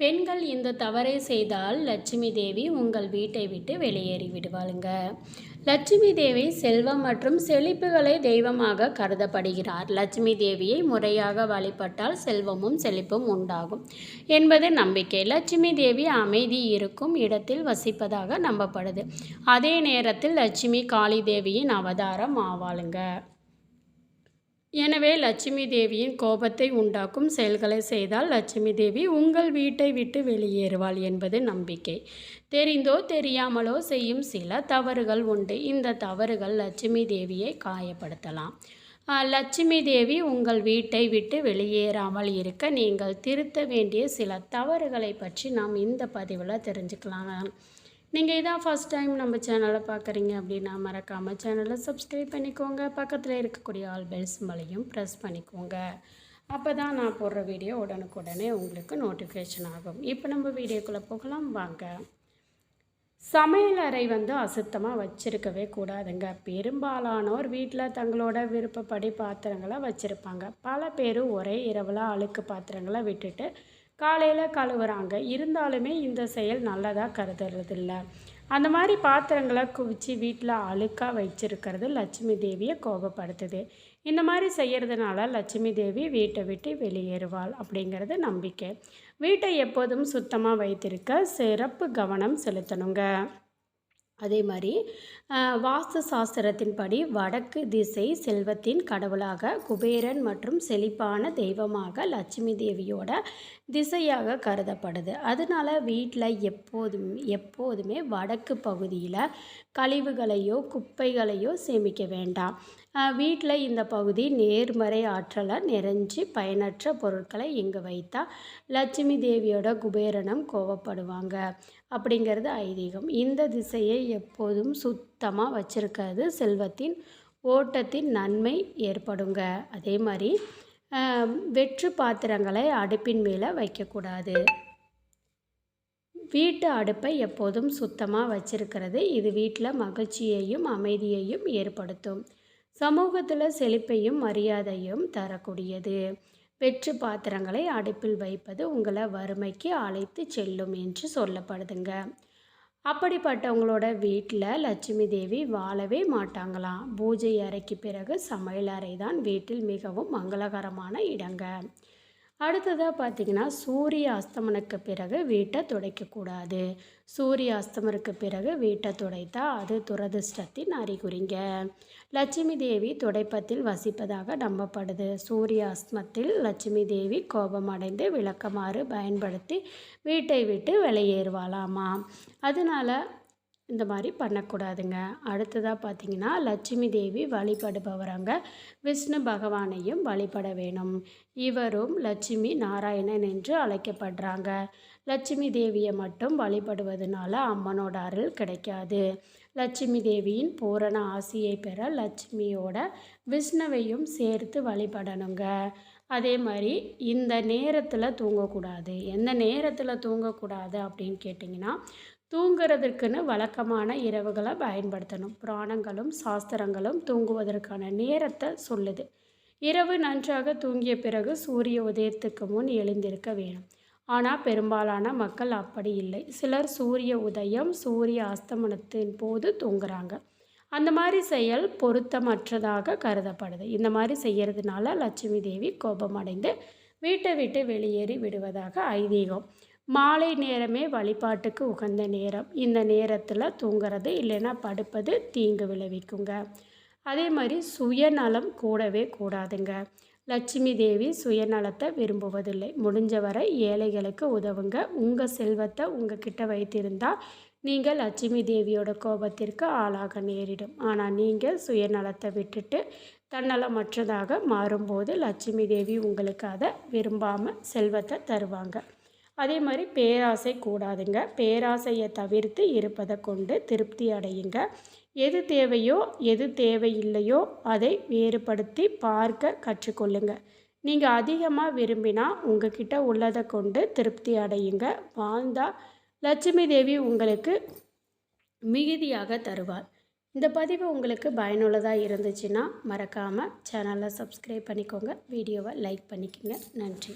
பெண்கள் இந்த தவறை செய்தால் லட்சுமி தேவி உங்கள் வீட்டை விட்டு வெளியேறி விடுவாளுங்க. லட்சுமி தேவி செல்வம் மற்றும் செழிப்புகளை தெய்வமாக கருதப்படுகிறார். லட்சுமி தேவியை முறையாக வழிபட்டால் செல்வமும் செழிப்பும் உண்டாகும் என்பது நம்பிக்கை. லட்சுமி தேவி அமைதி இருக்கும் இடத்தில் வசிப்பதாக நம்பப்படுது. அதே நேரத்தில் லட்சுமி காளி தேவியின் அவதாரம் ஆவாளுங்க. எனவே லட்சுமி தேவியின் கோபத்தை உண்டாக்கும் செயல்களை செய்தால் லட்சுமி தேவி உங்கள் வீட்டை விட்டு வெளியேறுவாள் என்பது நம்பிக்கை. தெரிந்தோ தெரியாமலோ செய்யும் சில தவறுகள் உண்டு. இந்த தவறுகள் லட்சுமி தேவியை காயப்படுத்தலாம். லட்சுமி தேவி உங்கள் வீட்டை விட்டு வெளியேறாமல் இருக்க நீங்கள் திருத்த வேண்டிய சில தவறுகளை பற்றி நாம் இந்த பதிவில் தெரிஞ்சுக்கலாம். நீங்கள் இதான் ஃபஸ்ட் டைம் நம்ம சேனலை பார்க்குறீங்க அப்படின்னா மறக்காமல் சேனலை சப்ஸ்கிரைப் பண்ணிக்கோங்க. பக்கத்தில் இருக்கக்கூடிய ஆல் பெல் சிம்பளையும் ப்ரெஸ் பண்ணிக்கோங்க. அப்போ தான் நான் போடுற வீடியோ உடனுக்குடனே உங்களுக்கு நோட்டிஃபிகேஷன் ஆகும். இப்போ நம்ம வீடியோக்குள்ளே போகலாம். வாங்க. சமையலறை வந்து அசுத்தமாக வச்சுருக்கவே கூடாதுங்க. பெரும்பாலானோர் வீட்டில் தங்களோட விருப்பப்படி பாத்திரங்களை வச்சுருப்பாங்க. பல பேர் ஒரே இரவில் அழுக்கு பாத்திரங்களை விட்டுட்டு காலையில் கழுவுறாங்க. இருந்தாலுமே இந்த செயல் நல்லதாக கருதுறதில்ல. அந்த மாதிரி பாத்திரங்களை குவிச்சு வீட்டில் அழுக்காக வச்சிருக்கிறது லட்சுமி தேவியை கோபப்படுத்துது. இந்த மாதிரி செய்கிறதுனால லட்சுமி தேவி வீட்டை விட்டு வெளியேறுவாள் அப்படிங்கிறது நம்பிக்கை. வீட்டை எப்போதும் சுத்தமாக வைத்திருக்க சிறப்பு கவனம் செலுத்தணுங்க. அதே மாதிரி வாஸ்து சாஸ்திரத்தின்படி வடக்கு திசை செல்வத்தின் கடவுளாக குபேரன் மற்றும் செழிப்பான தெய்வமாக லட்சுமி தேவியோட திசையாக கருதப்படுது. அதனால வீட்டில் எப்போதும் எப்போதுமே வடக்கு பகுதியில் கழிவுகளையோ குப்பைகளையோ சேமிக்க வேண்டாம். வீட்டில் இந்த பகுதி நேர்மறை ஆற்றலை நிறைஞ்சி பயனற்ற பொருட்களை இங்கே வைத்தா லட்சுமி தேவியோட குபேரனம் கோவப்படுவாங்க. அப்படிங்கிறது ஐதீகம். இந்த திசையை எப்போதும் சுத்தமாக வச்சுருக்கிறது செல்வத்தின் ஓட்டத்தின் நன்மை ஏற்படுங்க. அதே மாதிரி வெற்று பாத்திரங்களை அடுப்பின் மேலே வைக்கக்கூடாது. வீட்டு அடுப்பை எப்போதும் சுத்தமாக வச்சிருக்கிறது. இது வீட்டில் மகிழ்ச்சியையும் அமைதியையும் ஏற்படுத்தும். சமூகத்தில் செழிப்பையும் மரியாதையும் தரக்கூடியது. வெற்று பாத்திரங்களை அடுப்பில் வைப்பது உங்களை வறுமைக்கு அழைத்து செல்லும் என்று சொல்லப்படுதுங்க. அப்படிப்பட்டவங்களோட வீட்டில் லட்சுமி தேவி வாழவே மாட்டாங்களாம். பூஜை அறைக்கு பிறகு சமையல் அறை தான் வீட்டில் மிகவும் மங்களகரமான இடங்க. அடுத்ததாக பார்த்திங்கன்னா சூரிய அஸ்தமனுக்கு பிறகு வீட்டை துடைக்கக்கூடாது சூரிய அஸ்தமனுக்கு பிறகு வீட்டை துடைத்தா அது துரதிர்ஷ்டத்தின் அறிகுறிங்க. லட்சுமி தேவி துடைப்பத்தில் வசிப்பதாக நம்பப்படுது. சூரிய அஸ்தமத்தில் லட்சுமி தேவி கோபமடைந்து விளக்கமாறு பயன்படுத்தி வீட்டை விட்டு வெளியேறுவாளாமா? அதனால் இந்த மாதிரி பண்ணக்கூடாதுங்க. அடுத்ததாக பார்த்தீங்கன்னா லட்சுமி தேவி வழிபடுபவராங்க. விஷ்ணு பகவானையும் வழிபட வேணும். இவரும் லட்சுமி நாராயணன் என்று அழைக்கப்படுறாங்க. லட்சுமி தேவியை மட்டும் வழிபடுவதனால அம்மனோட அருள் கிடைக்காது. லட்சுமி தேவியின் பூரண ஆசியை பெற லட்சுமியோட விஷ்ணுவையும் சேர்த்து வழிபடணுங்க. அதே மாதிரி இந்த நேரத்தில் தூங்கக்கூடாது. எந்த நேரத்தில் தூங்கக்கூடாது அப்படின்னு கேட்டிங்கன்னா தூங்குறதுக்குன்னு வழக்கமான இரவுகளை பயன்படுத்தணும். புராணங்களும் சாஸ்திரங்களும் தூங்குவதற்கான நேரத்தை சொல்லுது. இரவு நன்றாக தூங்கிய பிறகு சூரிய உதயத்துக்கு முன் எழுந்திருக்க வேணும். ஆனால் பெரும்பாலான மக்கள் அப்படி இல்லை. சிலர் சூரிய உதயம் சூரிய அஸ்தமனத்தின் போது தூங்குறாங்க. அந்த மாதிரி செயல் பொருத்தமற்றதாக கருதப்படுது. இந்த மாதிரி செய்கிறதுனால லட்சுமி தேவி கோபமடைந்து வீட்டை விட்டு வெளியேறி விடுவதாக ஐதீகம். மாலை நேரமே வழிபாட்டுக்கு உகந்த நேரம். இந்த நேரத்தில் தூங்குறது இல்லைன்னா படுப்பது தீங்கு விளைவிக்குங்க. அதே மாதிரி சுயநலம் கூடவே கூடாதுங்க. லட்சுமி தேவி சுயநலத்தை விரும்புவதில்லை. முடிஞ்ச வரை ஏழைகளுக்கு உதவுங்க. உங்கள் செல்வத்தை உங்கள் கிட்ட வைத்திருந்தால் நீங்கள் லட்சுமி தேவியோட கோபத்திற்கு ஆளாக நேரிடும். ஆனால் நீங்கள் சுயநலத்தை விட்டுட்டு தன்னலமற்றதாக மாறும்போது லட்சுமி தேவி உங்களுக்கு அதை விரும்பாமல் செல்வத்தை தருவாங்க. அதே மாதிரி பேராசை கூடாதுங்க. பேராசையை தவிர்த்து இருப்பதை கொண்டு திருப்தி அடையுங்க. எது தேவையோ எது தேவையில்லையோ அதை வேறுபடுத்தி பார்க்க கற்றுக்கொள்ளுங்க. நீங்கள் அதிகமாக விரும்பினா உங்ககிட்ட உள்ளதை கொண்டு திருப்தி அடையுங்க. வாழ்ந்தால் லட்சுமி தேவி உங்களுக்கு மிகுதியாக தருவார். இந்த பதிவு உங்களுக்கு பயனுள்ளதாக இருந்துச்சுன்னா மறக்காமல் சேனலை சப்ஸ்கிரைப் பண்ணிக்கோங்க. வீடியோவை லைக் பண்ணிக்கோங்க. நன்றி.